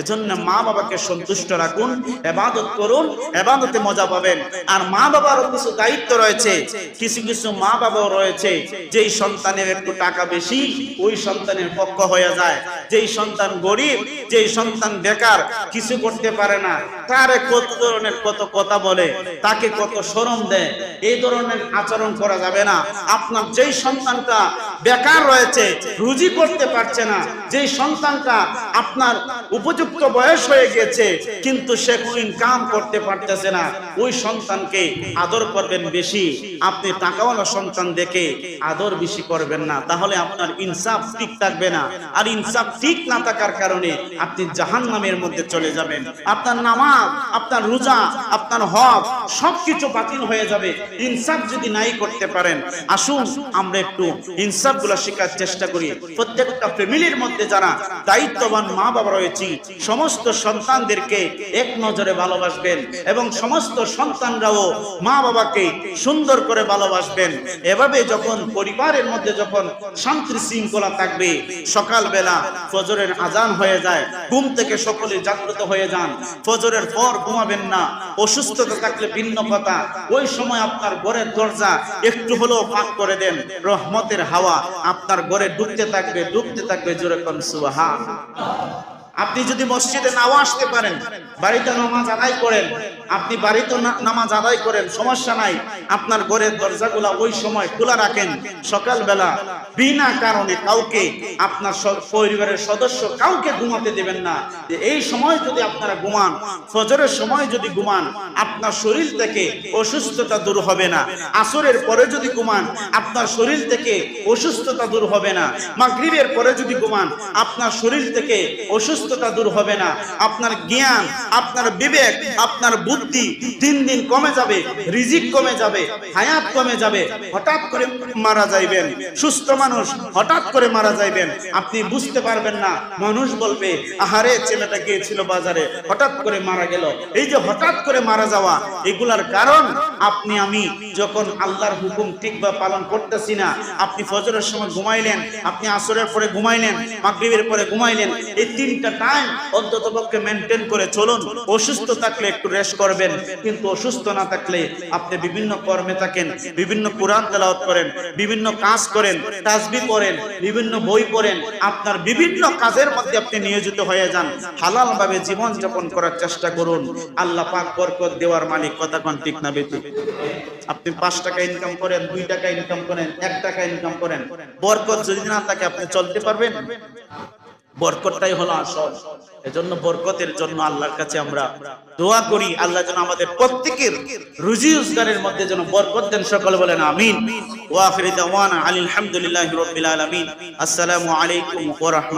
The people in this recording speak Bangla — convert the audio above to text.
এজন্য মা বাবাকে সন্তুষ্ট রাখুন, এবাদত করুন, এবাদতে মজা পাবেন। আর মা বাবারও কিছু দায়িত্ব রয়েছে, কিছু কিছু মা বাবাও রয়েছে, যেই সন্তানের একটু টাকা বেশি, ওই সন্তানের পক্ষ হয়ে যায়। যেই সন্তান গরিব, যেই সন্তান বেকার, কিছু করতে পারে না। তারে কত ধরনের কত কথা বলে, তাকে কত শরম দেয়, এই ধরনের আচরণ করা যাবে না। আপনার যেই সন্তানটা বেকার রয়েছে, রুজি করতে পারছে না, যেই সন্তানটা আপনার উপযুক্ত বয়স হয়ে গেছে, কিন্তু সে কোনো ইনকাম করতে পারতেছে না, ওই সন্তানকে আদর করবেন বেশি। আপনি টাকাওয়ালা সন্তান দেখে আদর বেশি করবেন না, তাহলে আপনার ইনসাফ ঠিক থাকবে না। আর ইনসাফ ঠিক না থাকার কারণে আপনি জাহান নামের মধ্যে চলে যাবেন। আপনার নামাজ, আপনার রোজা, আপনার হক সবকিছু বাতিল হয়ে যাবে। ইনসাফ যদি নাই করতে পারেন, আসুন আমরা একটু ইনসাফগুলা শেখার চেষ্টা করি। প্রত্যেকটা ফ্যামিলির মধ্যে যারা দায়িত্ববান মা বাবা রয়েছে, সমস্ত সন্তানদেরকে এক নজরে ভালোবাসবেন এবং সমস্ত সন্তানরাও মা বাবাকে সুন্দর করে ভালোবাসবেন। এভাবে যখন পরিবারের মধ্যে যখন শান্তি শৃঙ্খলা থাকবে, সকালবেলা ফজরের আজান হয়ে যায়, ঘুম থেকে সকলে জাগ্রত হয়ে যান। ফজরের পর ঘুমাবেন না, অসুস্থতা থাকলে ভিন্ন কথা। ওই সময় আপনার ঘরের দরজা একটু হলেও ফাঁক করে দেন, রহমতের হাওয়া আপনার ঘরে ডুবতে থাকবে ডুবতে থাকবে জোরে কন সুবহান আপনি যদি মসজিদে নাও আসতে পারেন বাড়িতে নামাজ আদায় করেন, আপনি বাড়িতে নামাজ আদায় করেন, সমস্যা নাই। আপনার ঘরের দরজাগুলা ওই সময় খোলা রাখেন। সকালবেলা বিনা কারণে কাউকে আপনার পরিবারের সদস্য কাউকে ঘুমাতে দেবেন না। এই সময় যদি আপনারা ঘুমান, ফজরের সময় যদি ঘুমান, আপনার শরীর থেকে অসুস্থতা দূর হবে না। আসরের পরে যদি ঘুমান, আপনার শরীর থেকে অসুস্থতা দূর হবে না। মাগরিবের পরে যদি ঘুমান, আপনার শরীর থেকে অসুস্থতা দূর হবে না। আপনার জ্ঞান আপনার বিবেক, আপনার বুদ্ধি দিন দিন কমে যাবে, রিজিক কমে যাবে, হায়াত কমে যাবে, হঠাৎ করে মারা যাইবেন। সুস্থ মানুষ, হঠাৎ করে মারা যাইবেন। আপনি বুঝতে পারবেন না, মানুষ বলবে, আহারে, ছেলেটা গিয়েছিল বাজারে, হঠাৎ করে মারা গেল। এই যে হঠাৎ করে মারা যাওয়া, এগুলার কারণ আপনি, আমি যখন আল্লাহর হুকুম ঠিকভাবে পালন করতেছি না, আপনি ফজরের সময় ঘুমাইলেন, আপনি আসরের পরে ঘুমাইলেন, মাগরিবের পরে ঘুমাইলেন, এই তিনটা টাইম অন্তত পক্ষে মেনটেন করে চলুন, অসুস্থ থাকলে একটু রেস্ট করবেন, কিন্তু অসুস্থ না থাকলে আপনি বিভিন্ন কর্মে থাকেন, বিভিন্ন কোরআন তেলাওয়াত করেন, বিভিন্ন কাজ করেন তাসবি করেন বিভিন্ন বই পড়েন, আপনার বিভিন্ন কাজের মধ্যে আপনি নিয়োজিত হয়ে যান। হালাল ভাবে জীবন যাপন করার চেষ্টা করুন। আল্লাহ পাক বরকত দেওয়ার মালিক কথা কোন, ঠিক না বেটি আপনি পাঁচ টাকা ইনকাম করেন, দুই টাকা ইনকাম করেন, এক টাকা ইনকাম করেন। বরকত যদি না থাকে আপনি চলতে পারবেন? বরকতটাই হলো আসল। এজন্য বরকতের জন্য আল্লাহর কাছে আমরা দোয়া করি। আল্লাহ যেন আমাদের প্রত্যেকের রুজি রোজগারের মধ্যে যেন বরকত দেন। সকল বলেন আমিন। ওয়া আখিরি দাওয়ানা আলহামদুলিল্লাহি রাব্বিল আলামিন। আসসালামু আলাইকুম ওয়া রাহমাতুল্লাহ।